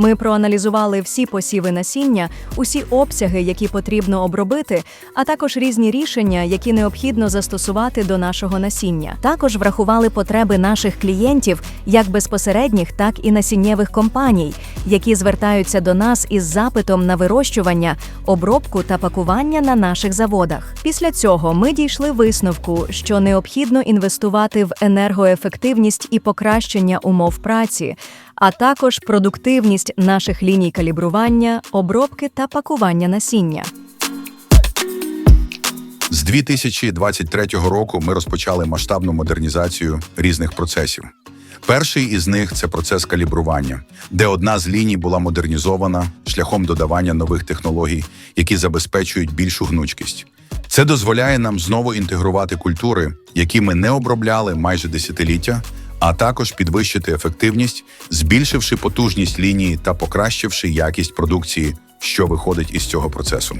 Ми проаналізували всі посіви насіння, усі обсяги, які потрібно обробити, а також різні рішення, які необхідно застосувати до нашого насіння. Також врахували потреби наших клієнтів, як безпосередніх, так і насіннєвих компаній, які звертаються до нас із запитом на вирощування, обробку та пакування на наших заводах. Після цього ми дійшли висновку, що необхідно інвестувати в енергоефективність і покращення умов праці, а також продуктивність наших ліній калібрування, обробки та пакування насіння. З 2023 року ми розпочали масштабну модернізацію різних процесів. Перший із них це процес калібрування, де одна з ліній була модернізована шляхом додавання нових технологій, які забезпечують більшу гнучкість. Це дозволяє нам знову інтегрувати культури, які ми не обробляли майже десятиліття, а також підвищити ефективність, збільшивши потужність лінії та покращивши якість продукції, що виходить із цього процесу.